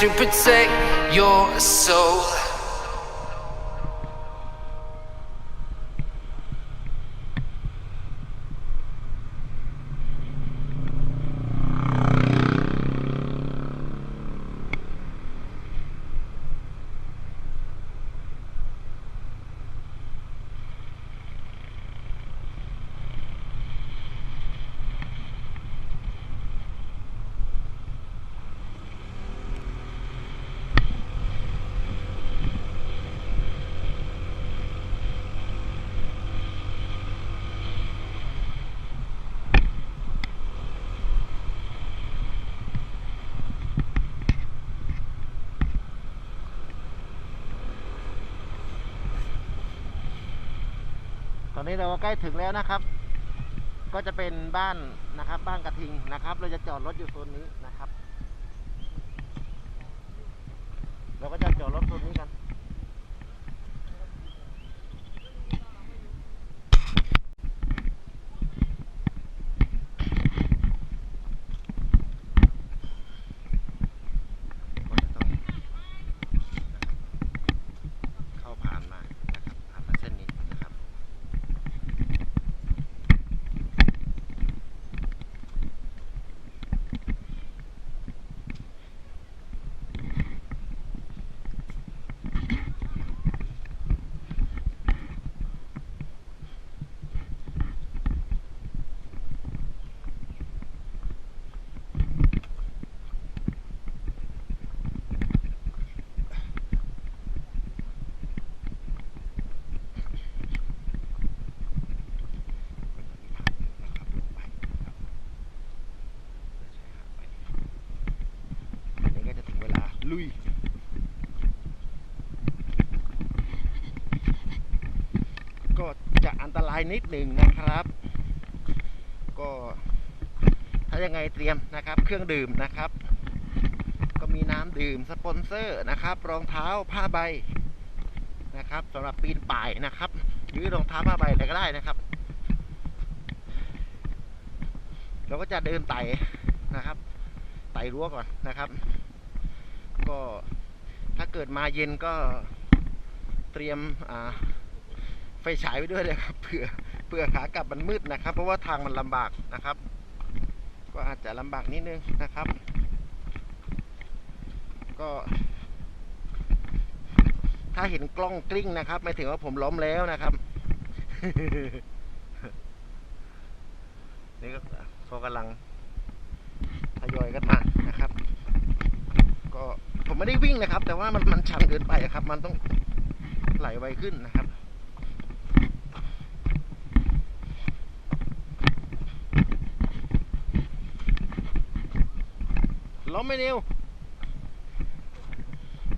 to protect your soul. ตอนนี้เราใกล้ถึงแล้วนะครับ ก็จะเป็นบ้านนะครับ บ้านกระทิงนะครับ เราจะจอดรถอยู่โซนนี้นะครับ เราก็จะจอดรถโซนนี้กัน เข้าผ่านมานะครับผ่านมาเส้นนี้นะครับ Yeah. ลุย ก็จะอันตรายนิดหนึ่งนะครับ ก็ถ้ายังไงเตรียมนะครับ เครื่องดื่มนะครับ ก็มีน้ำดื่มสปอนเซอร์นะครับ รองเท้าผ้าใบนะครับสำหรับปีนป่ายนะครับหรือรองเท้าผ้าใบอะไรก็ได้นะครับ เราก็จะเดินไต่นะครับ ไต่รั้วก่อนนะครับ ก็ถ้าเกิดมาเย็นก็เตรียมอ่า ไฟฉายไว้ด้วยเลยครับเผื่อเผื่อขากลับมันมืดนะครับ เพราะว่าทางมันลำบากนะครับ ก็อาจจะลำบากนิดนึงนะครับ ก็ ถ้าเห็นกล้องกลิ้งนะครับหมายถึงว่าผมล้มแล้วนะครับนี่ก็เขากำลังทยอยกันมานะครับ ก็ผมไม่ได้วิ่งนะครับ แต่ว่ามันมันชันเกินไปครับ มันต้องไหลไวขึ้นนะครับ ล้ มไม่เร็ว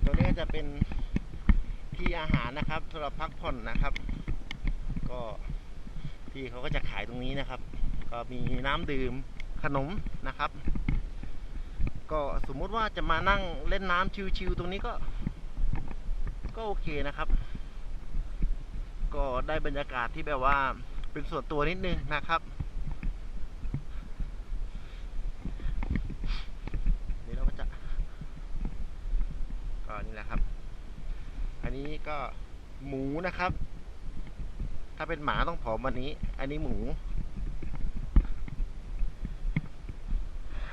ตัวนี้จะเป็นที่อาหารนะครับสำหรับพักผ่อนนะครับ ก็พี่เขาก็จะขายตรงนี้นะครับ ก็มีน้ำดื่มขนมนะครับ ก็สมมุติว่าจะมานั่งเล่นน้ำชิวๆตรงนี้ก็ ก็โอเคนะครับ ก็ได้บรรยากาศที่แบบว่าเป็นส่วนตัวนิดนึงนะครับ นี่เราก็จะ ก็นี่แหละครับ อันนี้ก็หมูนะครับ ถ้าเป็นหมาต้องผอมวันนี้ อันนี้หมู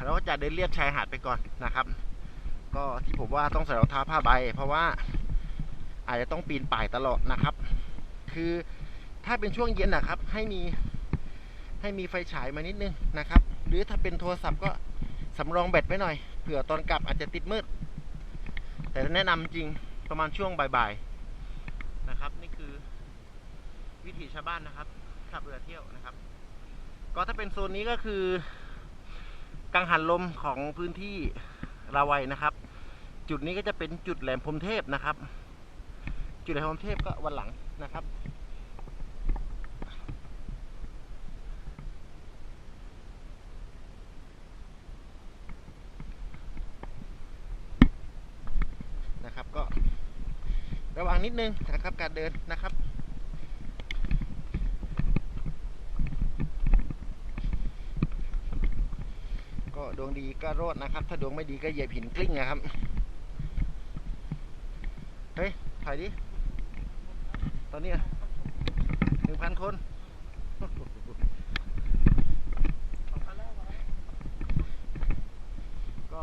เราก็จะเดินเลียบชายหาดไปก่อนนะครับ ก็ที่ผมว่าต้องใส่รองเท้าผ้าใบ เพราะว่าอาจจะต้องปีนป่ายตลอดนะครับ คือถ้าเป็นช่วงเย็นนะครับ ให้มีให้มีไฟฉายมานิดนึงนะครับ หรือถ้าเป็นโทรศัพท์ก็สำรองแบตไว้หน่อย เผื่อตอนกลับอาจจะติดมืด แต่แนะนำจริงประมาณช่วงบ่ายๆนะครับ นี่คือวิถีชาวบ้านนะครับ ขับเรือเที่ยวนะครับ ก็ถ้าเป็นโซนนี้ก็คือกังหันลมของพื้นที่ราวัยนะครับ จุดนี้ก็จะเป็นจุดแหลมพรหมเทพนะครับ จุดแหลมพรหมเทพก็วันหลังนะครับ นะครับ ก็ระวังนิดนึงนะครับ การเดินนะครับก็ดวงดีก็รอดนะครับ ถ้าดวงไม่ดีก็เหยียบหินกลิ้งนะครับ เฮ้ย ถ่ายดิ ตอนนี้หนึ่งพันคน ก็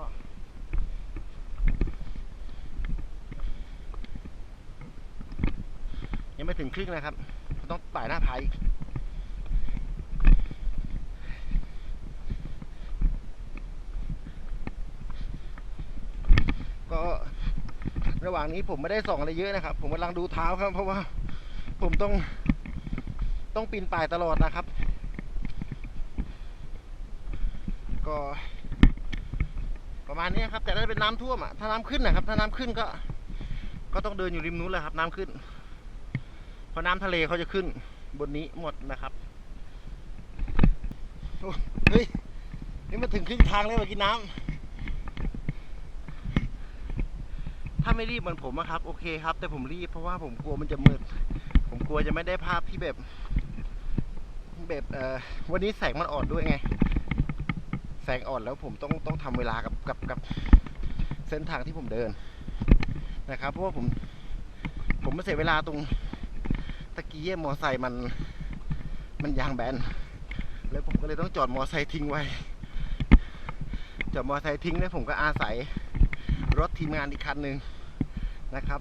ยังไม่ถึง ครึ่งนะครับ ต้องไต่หน้าผาอีกก็ระหว่างนี้ผมไม่ได้ส่องอะไรเยอะนะครับ ผมกำลังดูเท้าครับ เพราะว่าผมต้องต้องปีนป่ายตลอดนะครับ ก็ ประมาณนี้ครับ แต่ถ้าเป็นน้ำท่วมอะถ้าน้ำขึ้นนะครับ ถ้าน้ำขึ้นก็ ก็ต้องเดินอยู่ริมนู้นแหละครับ น้ำขึ้น เพราะน้ำทะเลเขาจะขึ้นบนนี้หมดนะครับเฮ้ยนี่มาถึงครึ่งทางแล้วมากินน้ำถ้าไม่รีบเหมือนผมอะครับ โอเคครับ แต่ผมรีบเพราะว่าผมกลัวมันจะมืด ผมกลัวจะไม่ได้ภาพที่แบบ แบบเอ่อวันนี้แสงมันอ่อนด้วยไง แสงอ่อนแล้วผมต้องต้องทำเวลากับกับกับเส้นทางที่ผมเดินนะครับ เพราะว่าผม ผมไม่เสียเวลาตรง กี้มอไซค์มันมันยางแบนแล้วผมก็เลยต้องจอดมอไซค์ทิ้งไว้ จอดมอไซค์ทิ้งแล้วผมก็อาศัยรถทีมงานอีกคันหนึ่งนะครับ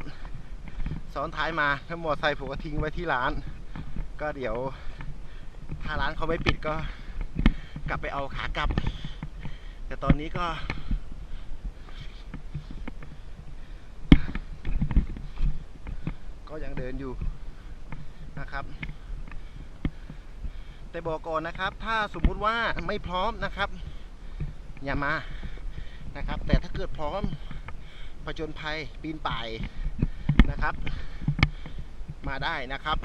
ซ้อนท้ายมาถ้ามอไซค์ผมก็ทิ้งไว้ที่ร้าน ก็เดี๋ยวถ้าร้านเขาไม่ปิดก็กลับไปเอาขากลับ แต่ตอนนี้ก็ก็ยังเดินอยู่ นะครับ แต่บอกก่อนนะครับ ถ้าสมมุติว่าไม่พร้อมนะครับ อย่ามานะครับ แต่ถ้าเกิดพร้อมผจญภัยปีนป่ายนะครับ มาได้นะครับ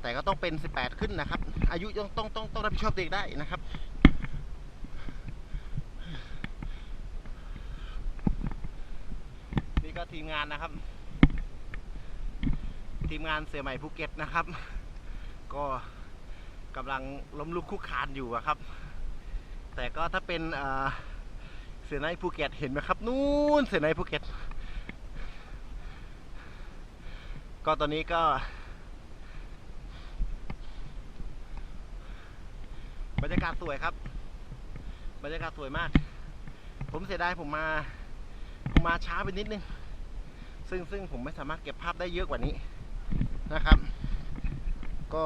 แต่ก็ต้องเป็น 18 ขึ้นนะครับ อายุต้องต้องต้องต้องรับผิดชอบตัวเองได้นะครับนี่ก็ทีมงานนะครับ ทีมงานเสือใหม่ภูเก็ตนะครับ ก็กำลังล้มลุกคุกคานอยู่ครับ แต่ก็ถ้าเป็นเอ่อเสือในภูเก็ตเห็นไหมครับนู่นเสือในภูเก็ต ก็ตอนนี้ก็บรรยากาศสวยครับ บรรยากาศสวยมาก ผมเสียดายผมมาผมมาช้าไปนิดนึง ซึ่งซึ่งผมไม่สามารถเก็บภาพได้เยอะกว่านี้ นะครับ ก็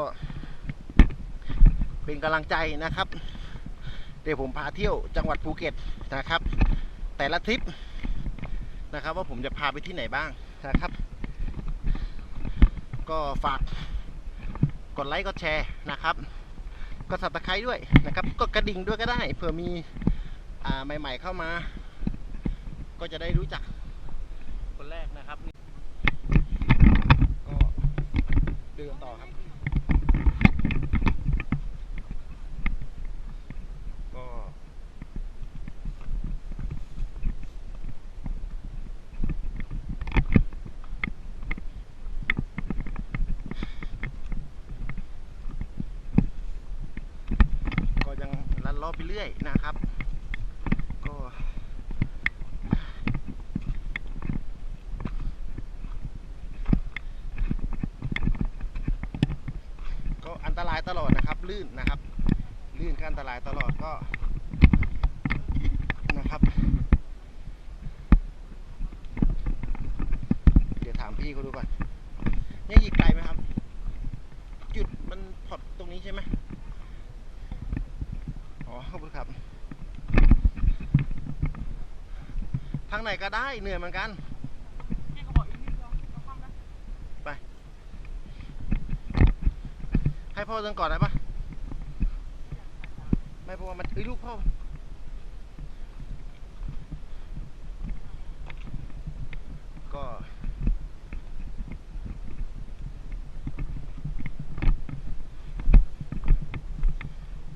เป็นกำลังใจนะครับ เดี๋ยวผมพาเที่ยวจังหวัดภูเก็ตนะครับ แต่ละทริปนะครับ ว่าผมจะพาไปที่ไหนบ้างนะครับ ก็ฝากกดไลค์กดแชร์นะครับก็สับตะไคร้ด้วยนะครับก็กระดิ่งด้วยก็ได้เผื่อมีอ่าใหม่ ๆเข้ามา ก็จะได้รู้จักคนแรกนะครับ ก็ เดินต่อครับ ก็ก็ยังลันล้อไปเรื่อยนะครับ ก็ ก็อันตรายตลอดนะครับ ลื่นนะครับ ลื่นก็อันตรายตลอดก็นะครับ เดี๋ยวถามพี่เขาดูก่อนเนี่ยอีกไกลไหมครับ จุดมันพอดตรงนี้ใช่ไหม อ๋อ ขอบคุณครับ ทางไหนก็ได้เหนื่อยเหมือนกันไป ให้พ่อเดินก่อนได้ปะไม่เพราะว่ามันเอ้ยลูกพ่อ ก็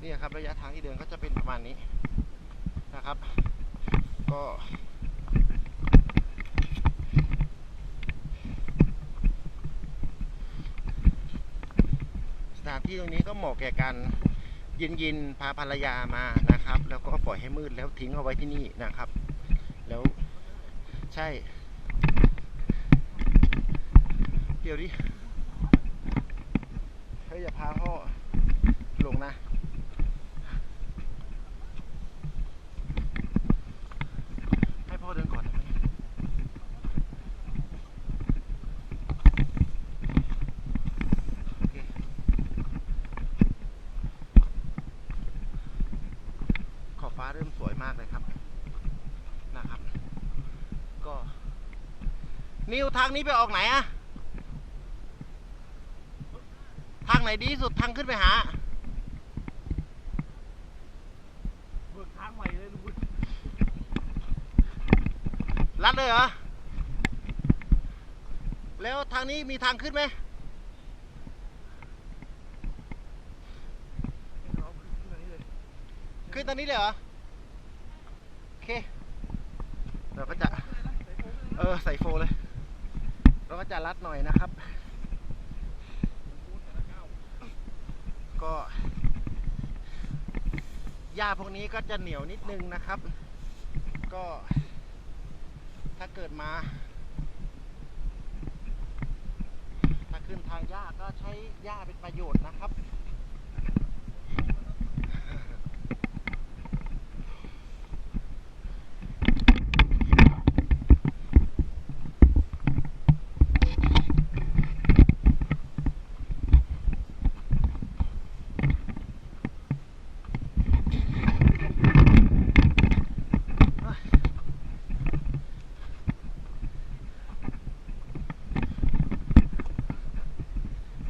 นี่ค ระยะทางที่เดินก็จะเป็นประมาณนี้นะครับ ก็สถานที่ตรงนี้ก็เหมาะแก่การเย็นพาภรรยามานะครับ แล้วก็ปล่อยให้มืดแล้วทิ้งเอาไว้ที่นี่นะครับ แล้วใช่เดี๋ยวดิเฮ้ยอย่าพาพ่อลงนะ ให้พ่อเดินก่อนได้ไหมโอเคขอบฟ้าเริ่มสวยมากเลยครับ นะครับ ก็ นี้ไปออกไหนอะทางไหนดีที่สุดทางขึ้นไปหา เบิกทางใหม่เลยลุงบุญลัดเลยเหรอ แล้วทางนี้มีทางขึ้นไหมขึ้นขึ้นอันนี้เลยขึ้นตอนนี้เลยเหรอ โอเค เราก็จะ เออ ใส่โฟเลย ก็จะรัดหน่อยนะครับ ก็หญ้าพวกนี้ก็จะเหนียวนิดนึงนะครับ ก็ ถ้าเกิดมา ถ้าขึ้นทางหญ้าก็ใช้หญ้าเป็นประโยชน์นะครับ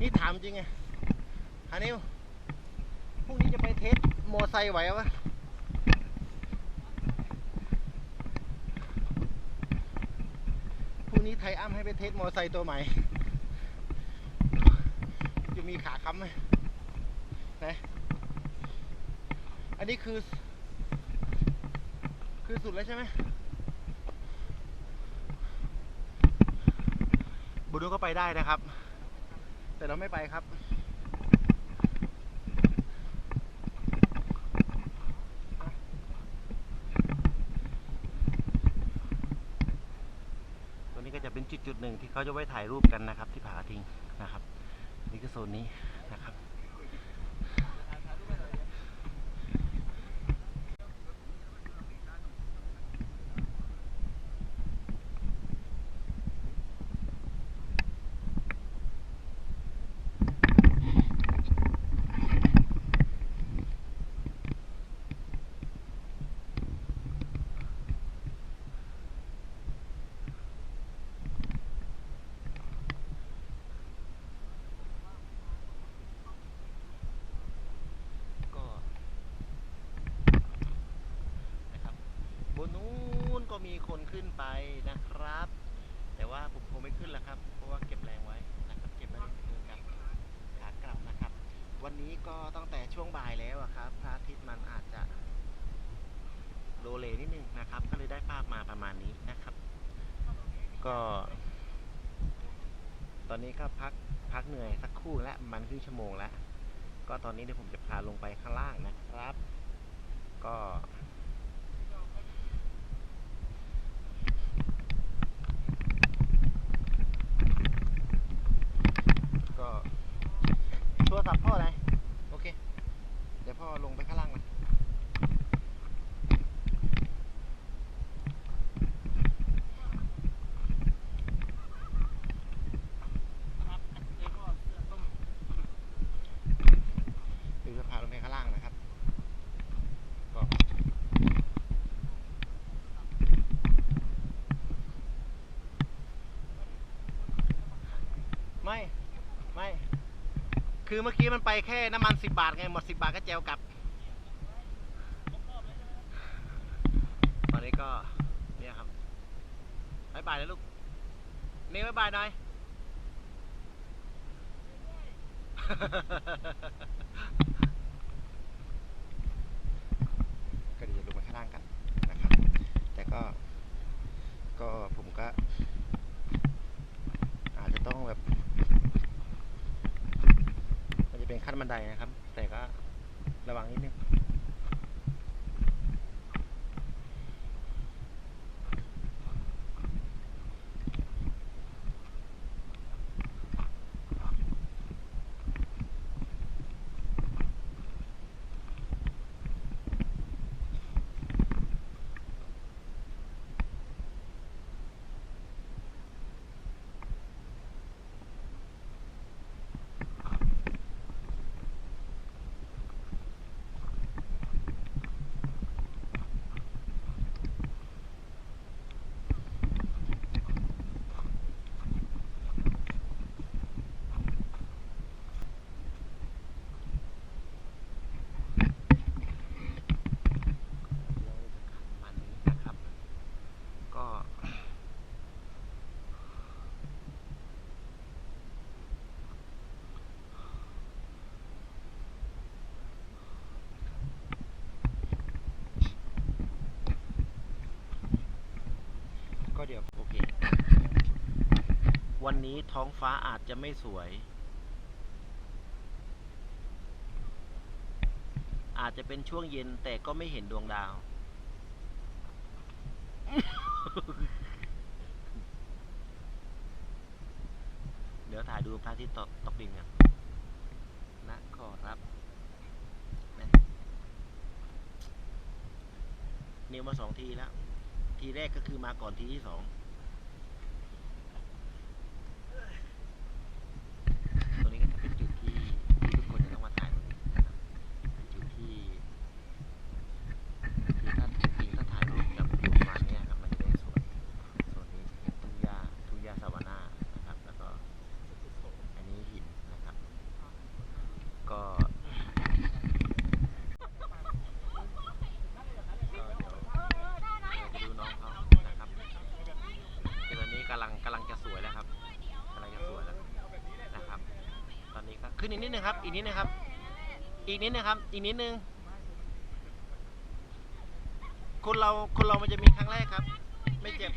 นี่ถาม จริงไงฮานิวพรุ่งนี้จะไปเทสโมไซค์ไหวปะพรุ่งนี้ไทยอ้ำให้ไปเทสโมไซค์ตัวใหม่ จะมีขาค้ำไหมไหนอันนี้คือ คือสุดแล้วใช่ไหมบุญนุก็ไปได้นะครับ แต่เราไม่ไปครับ ตัวนี้ก็จะเป็นจุดจุดหนึ่งที่เขาจะไว้ถ่ายรูปกันนะครับ ที่ผาทิ้งนะครับ นี่คือโซนนี้นะครับ ก็นะครับบนนู้นก็ มีคนขึ้นไปนะครับ แต่ว่าผมคงไม่ขึ้นแล้วครับ เพราะว่าเก็บแรงไว้นะครับ เก็บไว้ในมือกับขากลับนะครับ วันนี้ก็ตั้งแต่ช่วงบ่ายแล้วครับ พระอาทิตย์มันอาจจะโลเลนิดนึงนะครับ ก็เลยได้ภาพมาประมาณนี้นะครับ ก็ ตอนนี้ก็พักพักเหนื่อยสักครู่แล้วมันครึ่งชั่วโมงแล้ว ก็ตอนนี้เดี๋ยวผมจะพาลงไปข้างล่างนะครับ ก็โทรศัพท์พ่อไหนโอเค เดี๋ยวพ่อลงไปข้างล่างเลยเดี๋ยวจะพาลงไปข้างล่างนะครับ ก็ ไม่ ไม่ คือเมื่อกี้มันไปแค่น้ำมันสิบบาทไงหมดสิบบาทก็แจวกลับ ตอนนี้ก็เนี่ยครับบายบายเลยลูกนี่บายบายหน่อย ก็เดี๋ยวลงไปข้างล่างกันนะครับ แต่ก็ ก็ผมก็ อาจจะต้องแบบ มันจะเป็นขั้น บันไดนะครับ แต่ก็ระวังนิดนึง ประมาณนี้นะครับ ก็ ก็เดี๋ย วันนี้ท้องฟ้าอาจจะไม่สวย อาจจะเป็นช่วงเย็นแต่ก็ไม่เห็นดวงดาว เดี๋ยวถ่ายดูพระอาทิตย์ตกตกดินกันนะขอรับนะนิวมาสองทีแล้ว ทีแรกก็คือมาก่อนทีที่สองนี้ก็จะเป็นจุดที่ที่ทุกคนจะต้องมาถ่ายตรงนี้นะครับเป็นจุดที่คือถ้าจริงๆถ้าถ่ายรูปกับวิวประมาณเนี้ยครับมันจะได้สวยส่วนนี้จะเห็นทุ่งหญ้าทุ่งหญ้าซาวาน่านะครับ แล้วก็อันนี้หินนะครับ ก็ก็เดี๋ยวเราจะดูน้องเขานะครับ นึงครับ อีกนิดนึงครับ อีกนิดนึงครับ อีกนิดนึง คนเรา คนเรามันจะมีครั้งแรกครับ ไม่เจ็บ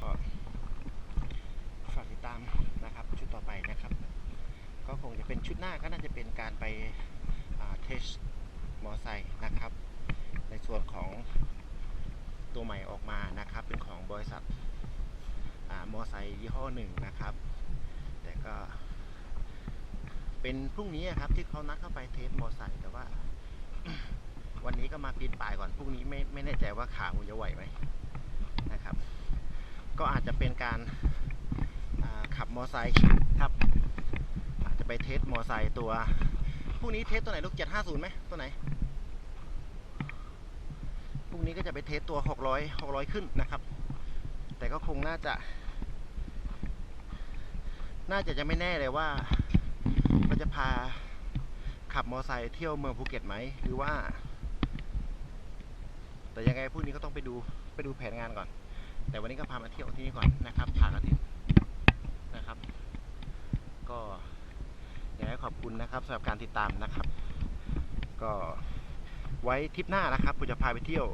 ก็ฝากติดตามนะครับ ชุดต่อไปนะครับ ก็คงจะเป็นชุดหน้าก็น่าจะเป็นการไปเทสมอไซค์นะครับ ในส่วนของ ตัวใหม่ออกมานะครับ เป็นของบริษัทมอไซค์ยี่ห้อหนึ่งนะครับ แต่ก็ เป็นพรุ่งนี้ครับที่เขานัดเข้าไปเทสมอไซค์แต่ว่า วันนี้ก็มาปีนป่ายก่อนพรุ่งนี้ไม่ไม่แน่ใจว่าขาผมจะไหวไหมนะครับ ก็อาจจะเป็นการาขับมอไซค์ครับ อาจจะไปเทสมอไซค์ตัวพรุ่งนี้เทสตัวไหนลูก750ไหมตัวไหน รุ่งนี้ก็จะไปเทสตัว 600 600 ขึ้นนะครับ แต่ก็คงน่าจะ น่าจะจะไม่แน่เลยว่าเราจะพาขับมอไซค์เที่ยวเมืองภูเก็ตไหม หรือว่า แต่ยังไงพรุ่งนี้ก็ต้องไปดูไปดูแผนงานก่อน แต่วันนี้ก็พามาเที่ยวที่นี่ก่อนนะครับผากระถินนะครับ ก็อยากให้ขอบคุณนะครับสำหรับการติดตามนะครับ ก็ ไว้ทริปหน้านะครับผมจะพาไปเที่ยว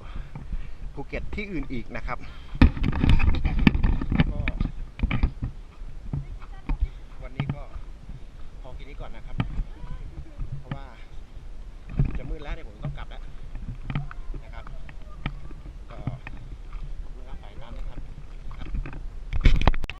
ภูเก็ตที่อื่นอีกนะครับก็วันนี้ก็พอแค่นี้ก่อนนะครับ